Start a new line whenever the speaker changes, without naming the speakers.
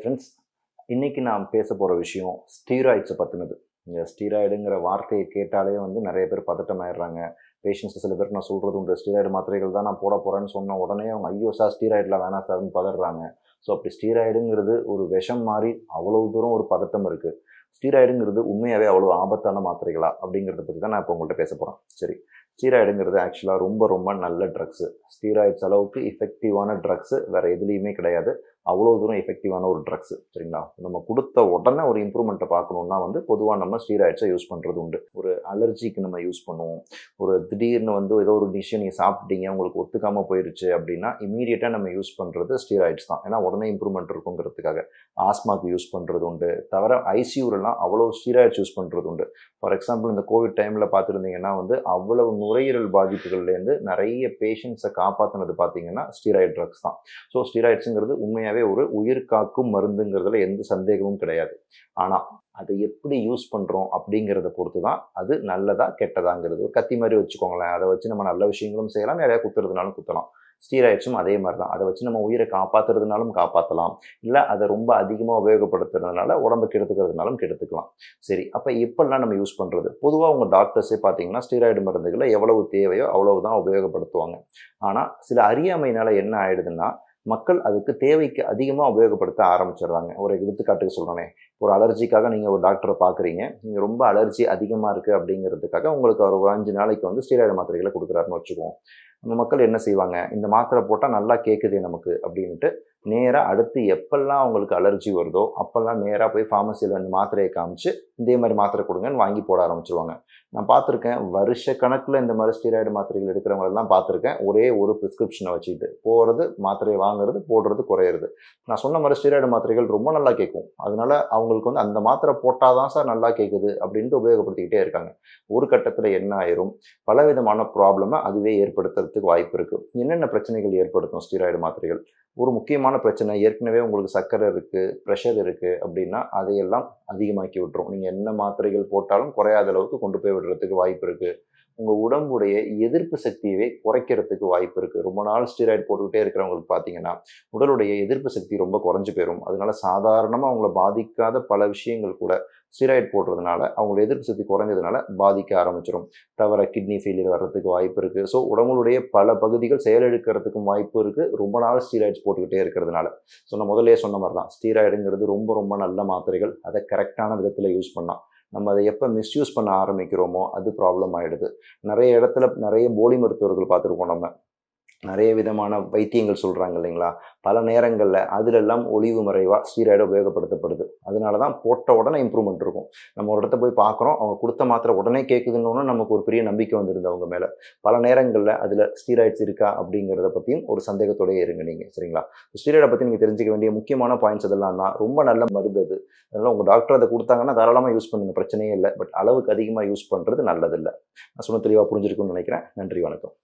Friends இன்றைக்கி நான் பேச போகிற விஷயம் ஸ்டீராய்ட்ஸை பற்றினது இந்த ஸ்டீராய்டுங்கிற வார்த்தையை கேட்டாலே வந்து நிறைய பேர் பதட்டமாயிடுறாங்க பேஷண்ட்ஸ் சில பேர் நான் சொல்கிறது உண்டு. ஸ்டீராய்டு மாத்திரைகள் தான் நான் போட போகிறேன்னு சொன்ன உடனே அவங்க ஐயோ சார் ஸ்டீராய்டெலாம் வேணாம் சார்னு பதறாங்க. ஸோ அப்படி ஸ்டீராய்டுங்கிறது ஒரு விஷம் மாதிரி அவ்வளோ தூரம் ஒரு பதட்டம் இருக்குது ஸ்டீராய்டுங்கிறது உண்மையாகவே அவ்வளோ ஆபத்தான மாத்திரைகளா அப்படிங்கிறத பற்றி தான் நான் இப்போ உங்கள்கிட்ட பேச போகிறேன் சரி. ஸ்டீராய்டுங்கிறது ஆக்சுவலாக ரொம்ப ரொம்ப நல்ல ட்ரக்ஸு ஸ்டீராய்ட்ஸ் அளவுக்கு எஃபெக்டிவான ட்ரக்ஸு வேறு எதுலேயுமே கிடையாது. அவ்வளோ தூரம் எஃபெக்டிவான ஒரு ட்ரக்ஸு சரிங்களா? நம்ம கொடுத்த உடனே ஒரு இம்ப்ரூவ்மெண்ட்டை பார்க்கணுன்னா வந்து பொதுவாக நம்ம ஸ்டீராய்ட்ஸை யூஸ் பண்ணுறது உண்டு. ஒரு அலர்ஜிக்கு நம்ம யூஸ் பண்ணுவோம். ஒரு திடீர்னு வந்து ஏதோ ஒரு டிஷ்ஷை நீங்கள் சாப்பிட்டீங்க உங்களுக்கு ஒத்துக்காமல் போயிடுச்சு அப்படின்னா இமீடியட்டாக நம்ம யூஸ் பண்ணுறது ஸ்டீராய்ட்ஸ் தான். ஏன்னா உடனே இம்ப்ரூவ்மெண்ட் இருக்குங்கிறதுக்காக. ஆஸ்மாக்கு யூஸ் பண்ணுறது உண்டு. தவிர ஐசியூரெலாம் அவ்வளோ ஸ்டீராய்ட்ஸ் யூஸ் பண்ணுறது உண்டு. ஃபார் எக்ஸாம்பிள் இந்த கோவிட் டைமில் பார்த்துருந்தீங்கன்னா வந்து அவ்வளவு நுரையீரல் பாதிப்புகள்லேருந்து நிறைய பேஷண்ட்ஸை காப்பாற்றினது பார்த்தீங்கன்னா ஸ்டீராய்டு ட்ரக்ஸ் தான். ஸோ ஸ்டீராய்ட்ஸுங்கிறது உண்மையாகவே ஒரு உயிர் காக்கும் மருந்துங்கிறதுல எந்த சந்தேகமும் கிடையாது. ஆனால் அதை எப்படி யூஸ் பண்ணுறோம் அப்படிங்கிறத பொறுத்து தான் அது நல்லதா கெட்டதாங்கிறது. ஒரு கத்தி மாதிரி வச்சுக்கோங்களேன். அதை வச்சு நம்ம நல்ல விஷயங்களும் செய்யலாம். நிறையா குத்துறதுனாலும் குத்தலாம். ஸ்டீராய்ட்ஸும் அதே மாதிரி தான் அதை வச்சு நம்ம உயிரை காப்பாற்றுறதுனாலும் காப்பாற்றலாம் இல்லை அதை ரொம்ப அதிகமாக உபயோகப்படுத்துறதுனால உடம்பு கெடுத்துக்கிறதுனாலும் கெடுத்துக்கலாம். சரி அப்போ எப்பெல்லாம் நம்ம யூஸ் பண்ணுறது பொதுவாக உங்கள் டாக்டர்ஸே பார்த்தீங்கன்னா ஸ்டீராய்டு மருந்துகளை எவ்வளவு தேவையோ அவ்வளவு தான் உபயோகப்படுத்துவாங்க. ஆனால் சில அறியாமையினால் என்ன ஆயிடுதுன்னா மக்கள் அதுக்கு தேவைக்கு அதிகமாக உபயோகப்படுத்த ஆரம்பிச்சிடுறாங்க. ஒரு எடுத்துக்காட்டுக்கு சொல்கிறேனே ஒரு அலர்ஜிக்காக நீங்கள் ஒரு டாக்டரை பார்க்குறீங்க நீங்கள் ரொம்ப அலர்ஜி அதிகமாக இருக்குது அப்படிங்கிறதுக்காக உங்களுக்கு ஒரு அஞ்சு நாளைக்கு வந்து ஸ்டீராய்டு மாத்திரைகளை கொடுக்குறாருன்னு வச்சுக்குவோம். நம்ம மக்கள் என்ன செய்வாங்க? இந்த மாத்திரை போட்டால் நல்லா கேட்குது நமக்கு அப்படின்ட்டு நேராக அடுத்து எப்பெல்லாம் அவங்களுக்கு அலர்ஜி வருதோ அப்போல்லாம் நேராக போய் ஃபார்மசியில் வந்து மாத்திரையை காமிச்சு இதே மாதிரி மாத்திரை கொடுங்கன்னு வாங்கி போட ஆரம்பிச்சிருவாங்க. நான் பார்த்துருக்கேன் வருஷ கணக்கில் இந்த மாதிரி ஸ்டீராய்டு மாத்திரைகள் எடுக்கிறவங்களெல்லாம் பார்த்துருக்கேன் ஒரே ஒரு ப்ரிஸ்கிரிப்ஷனை வச்சுக்கிட்டு போகிறது மாத்திரையை வாங்குறது போடுறது குறையிறது. நான் சொன்ன மாதிரி ஸ்டீராய்டு மாத்திரைகள் ரொம்ப நல்லா கேட்கும். அதனால அவங்களுக்கு வந்து அந்த மாத்திரை போட்டால் தான் சார் நல்லா கேட்குது அப்படின்ட்டு உபயோகப்படுத்திக்கிட்டே இருக்காங்க. ஒரு கட்டத்தில் என்ன ஆயிரும்? பலவிதமான ப்ராப்ளமை அதுவே ஏற்படுத்துறதுக்கு வாய்ப்பு இருக்குது என்னென்ன பிரச்சனைகள் ஏற்படுத்தும் ஸ்டீராய்டு மாத்திரைகள்? ஒரு முக்கியமான பிரச்சனை ஏற்கனவே உங்களுக்கு சர்க்கரை இருக்குது ப்ரெஷர் இருக்குது அப்படின்னா அதையெல்லாம் அதிகமாக்கி விட்டுரும். நீங்கள் என்ன மாத்திரைகள் போட்டாலும் குறையாத அளவுக்கு கொண்டு போய் விடுறதுக்கு வாய்ப்பு இருக்குது உங்கள் உடம்புடைய எதிர்ப்பு சக்தியவே குறைக்கிறதுக்கு வாய்ப்பு இருக்குது ரொம்ப நாள் ஸ்டீராய்டு போட்டுக்கிட்டே இருக்கிறவங்களுக்கு பார்த்தீங்கன்னா உடலுடைய எதிர்ப்பு சக்தி ரொம்ப குறைஞ்சு போயிடும் அதனால சாதாரணமாக அவங்கள பாதிக்காத பல விஷயங்கள் கூட ஸ்டீராய்டு போடுறதுனால அவங்களோட எதிர்ப்பு சக்தி குறைஞ்சதுனால பாதிக்க ஆரம்பிச்சிடும் தவிர கிட்னி ஃபெயிலியர் வர்றதுக்கு வாய்ப்பு இருக்குது ஸோ உடம்புடைய பல பகுதிகள் செயலிழக்கிறதுக்கும் வாய்ப்பு இருக்குது ரொம்ப நாள் ஸ்டீராய்ட்ஸ் போட்டுக்கிட்டே இருக்கிறதுனால. ஸோ நான் முதலே சொன்ன மாதிரி தான் ஸ்டீராய்டுங்கிறது ரொம்ப ரொம்ப நல்ல மாத்திரைகள். அதை கரெக்டான விதத்தில் யூஸ் பண்ணலாம். நம்ம அதை எப்போ மிஸ்யூஸ் பண்ண ஆரம்பிக்கிறோமோ அது ப்ராப்ளம் ஆகிடுது நிறைய இடத்துல நிறைய போலி மருத்துவர்கள் பார்த்துருக்கோம் நம்ம. நிறைய விதமான வைத்தியங்கள் சொல்கிறாங்க இல்லைங்களா? பல நேரங்களில் அதிலெல்லாம் ஒளிவு மறைவாக ஸ்டீராய்டு உபயோகப்படுத்தப்படுது. அதனால தான் போட்ட உடனே இம்ப்ரூவ்மெண்ட் இருக்கும். நம்ம ஒரு இடத்த போய் பார்க்குறோம் அவங்க கொடுத்த மாத்திரை உடனே கேட்குதுன்னு நமக்கு ஒரு பெரிய நம்பிக்கை வந்துருது அவங்க மேலே. பல நேரங்களில் அதில் ஸ்டீராய்ட்ஸ் இருக்கா அப்படிங்கிறத பற்றியும் ஒரு சந்தேகத்தோடய இருங்க நீங்கள் சரிங்களா? ஸ்டீராய்டை பற்றி நீங்கள் தெரிஞ்சிக்க வேண்டிய முக்கியமான பாயிண்ட்ஸ் அதெல்லாம் தான். ரொம்ப நல்ல மருந்து அது. அதனால் உங்கள் டாக்டர் அதை கொடுத்தாங்கன்னா தாராளமாக யூஸ் பண்ணுங்கள் பிரச்சனையே இல்லை. பட் அளவுக்கு அதிகமாக யூஸ் பண்ணுறது நல்லதில்லை. நான் சொன்ன தெளிவாக புரிஞ்சிருக்குன்னு நினைக்கிறேன். நன்றி வணக்கம்.